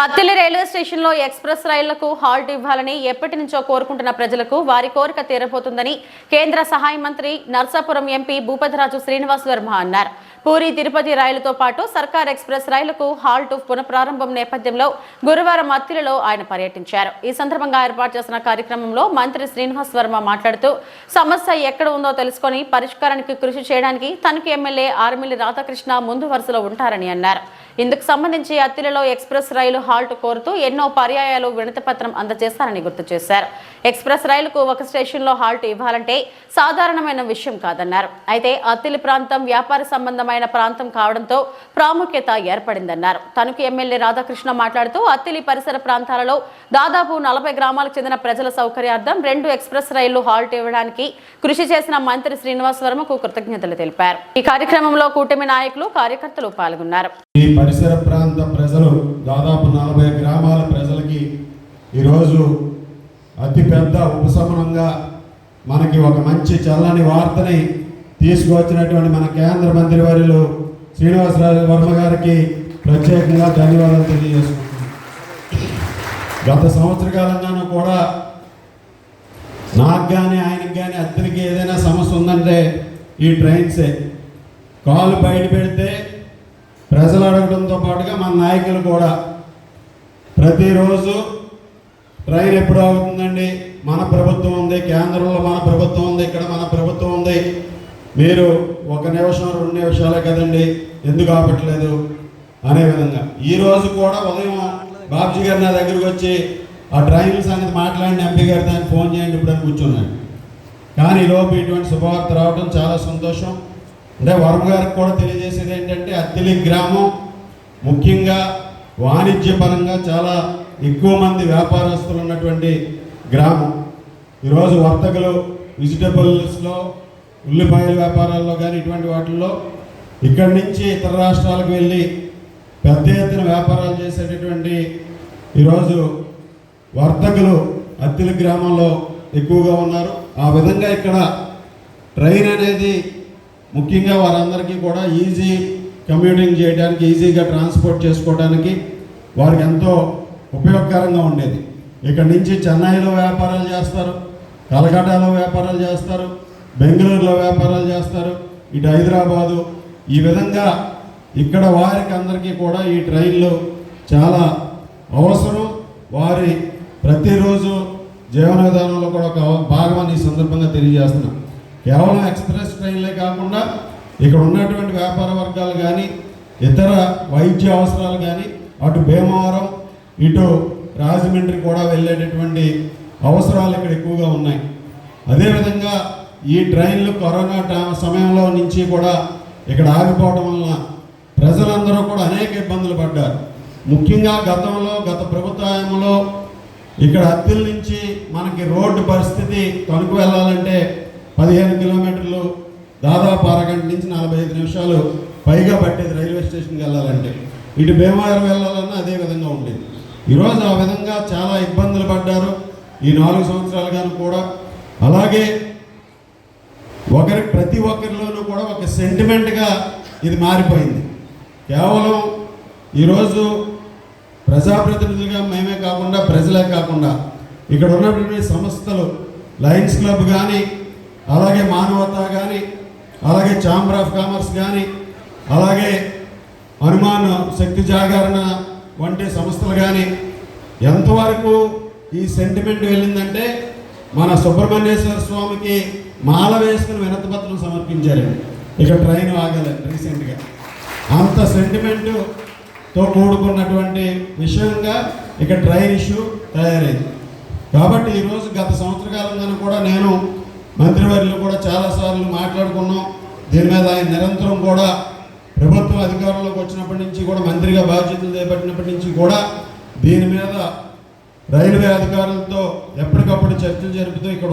పత్తిలి railway స్టేషన్లో express రైళ్ళకు halt ఇవ్వాలని ఎప్పటి నుంచో కోరుకుంటున్న ప్రజలకు వారి కోరిక తీరబోతుందని కేంద్ర సహాయ మంత్రి నర్సాపురం ఎంపీ భూపతిరాజు శ్రీనివాస్ వర్మ అన్నారు. పూరి తిరుపతి రైలుతో పాటు సర్కార్ ఎక్స్ప్రెస్ రైళ్ళకు హాల్ట్ పునఃప్రారంభం నేపథ్యంలో గురువారం అత్తిలిలో ఆయన పర్యటించారు. ఈ సందర్భంగా ఏర్పాటు చేసిన కార్యక్రమంలో మంత్రి శ్రీనివాస్ వర్మ మాట్లాడుతూ సమస్య ఎక్కడ ఉందో తెలుసుకొని పరిష్కారానికి కృషి చేయడానికి తనకు ఎమ్మెల్యే ఆర్మిల్లి రాధాకృష్ణ ముందు వరుసలో ఉంటారని అన్నారు. ఇందుకు సంబంధించి అత్తిలలో ఎక్స్ప్రెస్ రైలు హాల్ట్ కోరుతూ ఎన్నో పర్యాయాలు వినతిపత్రం అందజేస్తారని గుర్తు చేశారు. ఎక్స్ప్రెస్ రైలుకు ఒక స్టేషన్లో హాల్ట్ ఇవ్వాలంటే సాధారణమైన విషయం కాదన్నారు. అయితే అత్తిలి ప్రాంతం వ్యాపార సంబంధమైన ప్రాంతం కావడంతో ప్రాముఖ్యత ఏర్పడిందన్నారు. తనకు ఎమ్మెల్యే రాధాకృష్ణ మాట్లాడుతూ అత్తిలి పరిసర ప్రాంతాలలో దాదాపు నలభై గ్రామాలకు చెందిన ప్రజల సౌకర్యార్థం రెండు ఎక్స్ప్రెస్ రైళ్ళు హాల్ట్ ఇవ్వడానికి కృషి చేసిన మంత్రి శ్రీనివాస్ వర్మకు కృతజ్ఞతలు తెలిపారు. ఈ కార్యక్రమంలో కూటమి నాయకులు కార్యకర్తలు పాల్గొన్నారు. పరిసర ప్రాంత ప్రజలు దాదాపు నలభై గ్రామాల ప్రజలకి ఈరోజు అతిపెద్ద ఉపశమనంగా మనకి ఒక మంచి చల్లని వార్తని తీసుకువచ్చినటువంటి మన కేంద్ర మంత్రి వర్యులు శ్రీనివాసరాజు వర్మ గారికి ప్రత్యేకంగా ధన్యవాదాలు తెలియజేసుకుంటున్నాను గత సంవత్సర కాలంగానూ కూడా నాకు కానీ ఆయనకి కానీ అతనికి ఏదైనా సమస్య ఉందంటే ఈ ట్రైన్సే. కాలు బయట పెడితే ప్రజలు అడగడంతో పాటుగా మన నాయకులు కూడా ప్రతిరోజు ట్రైన్ ఎప్పుడు అవుతుందండి? మన ప్రభుత్వం ఉంది కేంద్రంలో మన ప్రభుత్వం ఉంది ఇక్కడ మన ప్రభుత్వం ఉంది. మీరు ఒక నిమిషం రెండు నిమిషాలే కదండి ఎందుకు ఆపట్లేదు? అనే విధంగా. ఈ రోజు కూడా ఉదయం బాబ్జీ గారు నా దగ్గరికి వచ్చి ఆ ట్రైన్ సంగతి మాట్లాడిన ఎంపీ గారితో ఆయన ఫోన్ చేయండి ఇప్పుడు అని కూర్చున్నాడు. కానీ లోపు ఇటువంటి శుభవార్త రావడం చాలా సంతోషం. అంటే వరుణ్ గారికి కూడా తెలియజేసేది ఏంటంటే అత్తిలి గ్రామం ముఖ్యంగా వాణిజ్యపరంగా చాలా ఎక్కువ మంది వ్యాపారస్తులు ఉన్నటువంటి గ్రామం. ఈరోజు వర్తకులు వెజిటబుల్స్లో ఉల్లిపాయల వ్యాపారాల్లో కానీ ఇటువంటి వాటిల్లో ఇక్కడి నుంచి ఇతర రాష్ట్రాలకు వెళ్ళి పెద్ద ఎత్తున వ్యాపారాలు చేసేటటువంటి ఈరోజు వర్తకులు అత్తిలి గ్రామంలో ఎక్కువగా ఉన్నారు. ఆ విధంగా ఇక్కడ ట్రైన్ అనేది ముఖ్యంగా వారందరికీ కూడా ఈజీ కమ్యూటింగ్ చేయడానికి ఈజీగా ట్రాన్స్పోర్ట్ చేసుకోవడానికి వారికి ఎంతో ఉపయోగకరంగా ఉండేది. ఇక్కడ నుంచి చెన్నైలో వ్యాపారాలు చేస్తారు కలకటాలో వ్యాపారాలు చేస్తారు బెంగళూరులో వ్యాపారాలు చేస్తారు ఇటు హైదరాబాదు. ఈ విధంగా ఇక్కడ వారికి అందరికీ కూడా ఈ ట్రైన్లు చాలా అవసరం. వారి ప్రతిరోజు జీవన విధానంలో కూడా ఒక భాగమని ఈ సందర్భంగా తెలియజేస్తున్నాం. కేవలం ఎక్స్ప్రెస్ ట్రైన్లే కాకుండా ఇక్కడ ఉన్నటువంటి వ్యాపార వర్గాలు కానీ ఇతర వైద్య అవసరాలు కానీ అటు భీమవరం ఇటు రాజమండ్రి కూడా వెళ్ళేటటువంటి అవసరాలు ఇక్కడ ఎక్కువగా ఉన్నాయి. అదేవిధంగా ఈ ట్రైన్లు కరోనా టా- సమయంలో నుంచి కూడా ఇక్కడ ఆగిపోవడం వలన ప్రజలందరూ కూడా అనేక ఇబ్బందులు పడ్డారు. ముఖ్యంగా గతంలో గత ప్రభుత్వంలో ఇక్కడ అద్దెల నుంచి మనకి రోడ్డు పరిస్థితి తణుకు వెళ్ళాలంటే పదిహేను కిలోమీటర్లు దాదాపు అరగంట నుంచి నలభై ఐదు నిమిషాలు పైగా పట్టేది రైల్వే స్టేషన్కి వెళ్ళాలంటే. ఇటు భీమవరం వెళ్ళాలన్నా అదే విధంగా ఉండేది. ఈరోజు ఆ విధంగా చాలా ఇబ్బందులు పడ్డారు. ఈ నాలుగు సంవత్సరాలుగాను కూడా. అలాగే ఒకరి ప్రతి ఒక్కరిలోనూ కూడా ఒక సెంటిమెంట్గా ఇది మారిపోయింది. కేవలం ఈరోజు ప్రజాప్రతినిధులుగా మేమే కాకుండా ప్రజలే కాకుండా ఇక్కడ ఉన్నటువంటి సంస్థలు లయన్స్ క్లబ్ కానీ అలాగే మానవత కానీ అలాగే ఛాంబర్ ఆఫ్ కామర్స్ కానీ అలాగే హనుమాన్ శక్తి జాగరణ వంటి సంస్థలు కానీ ఎంతవరకు ఈ సెంటిమెంట్ వెళ్ళిందంటే మన సుబ్రహ్మణ్యేశ్వర స్వామికి మాల వేసుకుని వినతిపత్రం సమర్పించారండి ఇక ట్రైన్ ఆగలేదు రీసెంట్గా అంత సెంటిమెంటుతో కూడుకున్నటువంటి విషయంగా ఇక ట్రైన్ ఇష్యూ తయారైంది. కాబట్టి ఈరోజు గత సంవత్సర కాలంలో కూడా నేను మంత్రివర్యులు కూడా చాలాసార్లు మాట్లాడుకున్నాం. దీని మీద ఆయన నిరంతరం కూడా ప్రభుత్వం అధికారంలోకి వచ్చినప్పటి నుంచి కూడా మంత్రిగా బాధ్యతలు చేపట్టినప్పటి నుంచి కూడా దీని మీద రైల్వే అధికారులతో ఎప్పటికప్పుడు చర్చలు జరుపుతూ ఇక్కడ